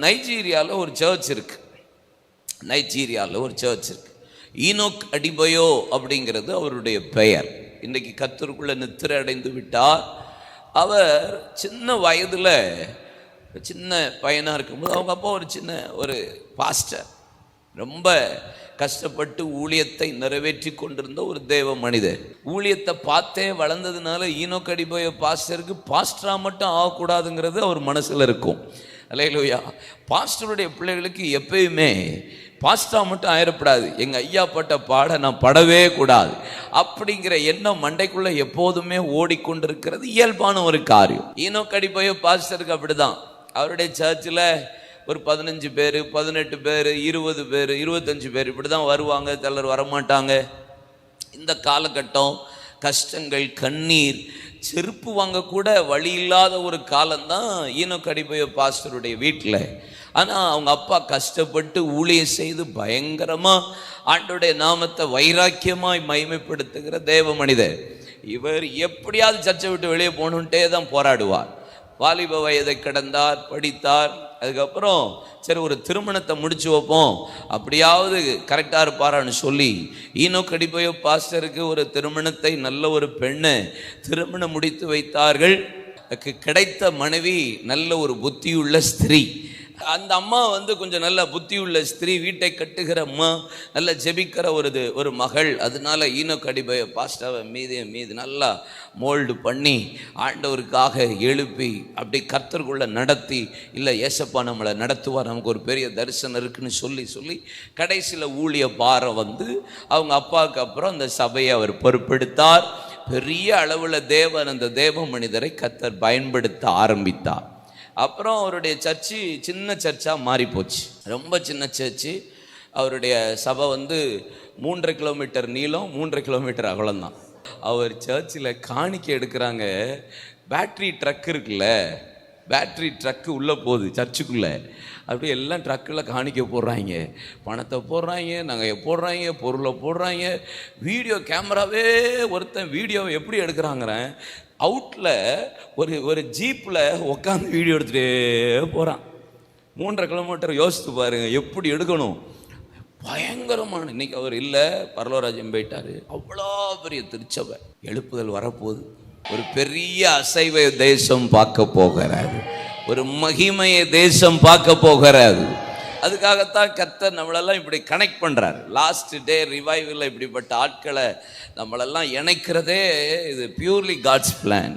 நைஜீரியாவில் ஒரு சர்ச் இருக்கு. நைஜீரியாவில் ஒரு சர்ச் இருக்கு. ஈனோக் அடிபயோ அப்படிங்கிறது அவருடைய பெயர். இன்றைக்கு கத்தூருக்குள்ளே நித்திரை அடைந்து விட்டார். அவர் சின்ன வயதில் சின்ன பையனாக இருக்கும்போது அவங்க அப்பா ஒரு சின்ன ஒரு பாஸ்டர் ரொம்ப கஷ்டப்பட்டு ஊழியத்தை நிறைவேற்றி கொண்டிருந்த ஒரு தேவ மனிதர். ஊழியத்தை பார்த்தே வளர்ந்ததுனால ஈனோக் அடிபயோ பாஸ்டருக்கு பாஸ்டராக மட்டும் ஆகக்கூடாதுங்கிறது அவர் மனசில் இருக்கும். அலையலூயா பாஸ்டருடைய பிள்ளைகளுக்கு எப்பயுமே பாஸ்டா மட்டும் ஆயிடக்கூடாது எங்கள் ஐயா பட்ட பாட நான் படவே கூடாது. அப்படிங்கிற எண்ணம் மண்டைக்குள்ளே எப்போதுமே ஓடிக்கொண்டிருக்கிறது. இயல்பான ஒரு காரியம். ஈனோ கடிப்பையோ பாஸ்டருக்கு அப்படிதான். அவருடைய சர்ச்சில் ஒரு பதினஞ்சு பேர் பதினெட்டு பேர் இருபது பேர் இருபத்தஞ்சு பேர் இப்படி தான் வருவாங்க. சிலர் வரமாட்டாங்க. இந்த காலகட்டம் கஷ்டங்கள் கண்ணீர் செருப்பு வாங்க கூட வழி இல்லாத ஒரு காலம்தான் ஈனோ கடிபய பாஸ்டருடைய வீட்டில். ஆனால் அவங்க அப்பா கஷ்டப்பட்டு ஊழியம் செய்து பயங்கரமாக ஆண்டோடைய நாமத்தை வைராக்கியமாய் மகிமைப்படுத்துகிற தேவ மனிதர். இவர் எப்படியாவது சர்ச்சை விட்டு வெளியே போகணுன்ட்டே தான் போராடுவார். வாலிப வயதை கடந்தார் படித்தார். அதுக்கப்புறம் சரி ஒரு திருமணத்தை முடிச்சு வைப்போம். அப்படியாவது கரெக்டாக இருப்பாரான்னு சொல்லி ஈனோ கடிப்பையோ பாஸ்டருக்கு ஒரு திருமணத்தை நல்ல ஒரு பெண்ணை திருமணம் முடித்து வைத்தார்கள். அதுக்கு கிடைத்த மனைவி நல்ல ஒரு புத்தியுள்ள ஸ்திரீ. அந்த அம்மா வந்து கொஞ்சம் நல்ல புத்தியுள்ள ஸ்திரீ வீட்டை கட்டுகிற அம்மா நல்ல ஜெபிக்கிற ஒரு இது ஒரு மகள். அதனால ஈனோ கடிபய பாஸ்டாவை மீது மீது நல்லா மோல்டு பண்ணி ஆண்டவருக்காக எழுப்பி அப்படி கர்த்தருக்குள்ள நடத்தி இல்லை ஏசப்பா நம்மளை நடத்துவார் நமக்கு ஒரு பெரிய தரிசனம் இருக்குன்னு சொல்லி சொல்லி கடைசியில் ஊழிய பாரம் வந்து அவங்க அப்பாவுக்கு அப்புறம் அந்த சபையை அவர் பொறுப்பெடுத்தார் பெரிய அளவில் தேவன் அந்த தேவ மனிதரை கத்தர் பயன்படுத்த ஆரம்பித்தார். அப்புறம் அவருடைய சர்ச்சு சின்ன சர்ச்சாக மாறி போச்சு ரொம்ப சின்ன சர்ச்சு. அவருடைய சபை வந்து மூன்றரை கிலோமீட்டர் நீளம் மூன்றரை கிலோமீட்டர் அகலம்தான். அவர் சர்ச்சில் காணிக்கை எடுக்கிறாங்க. பேட்ரி ட்ரக் இருக்குல்ல பேட்ரி ட்ரக்கு உள்ளே போகுது சர்ச்சுக்குள்ளே. அப்படியே எல்லாம் ட்ரக்கில் காணிக்க போடுறாங்க. பணத்தை போடுறாங்க நகையை போடுறாங்க பொருளை போடுறாங்க. வீடியோ கேமராவே ஒருத்தன் வீடியோவை எப்படி எடுக்கிறாங்கிறேன்? அவுட்டில் ஒரு ஒரு ஜீப்பில் உட்காந்து வீடியோ எடுத்துகிட்டே போகிறான் மூன்றரை கிலோமீட்டர் யோசித்து பாருங்கள் எப்படி எடுக்கணும்? பயங்கரமான இன்னைக்கு அவர் இல்லை பரலோராஜன் போயிட்டார் அவ்வளோ பெரிய திருச்சபை. எழுப்புதல் வரப்போகுது. ஒரு பெரிய அசைவ தேசம் பார்க்க போகிறாரு. ஒரு மகிமையை தேசம் பார்க்க போகிறாரு. அதுக்காகத்தான் கர்த்தர் நம்மளெல்லாம் இப்படி கனெக்ட் பண்ணுறாரு லாஸ்ட் டே ரிவைவில் இப்படிப்பட்ட ஆட்களை நம்மளெல்லாம் இணைக்கிறதே இது பியூர்லி காட்ஸ் பிளான்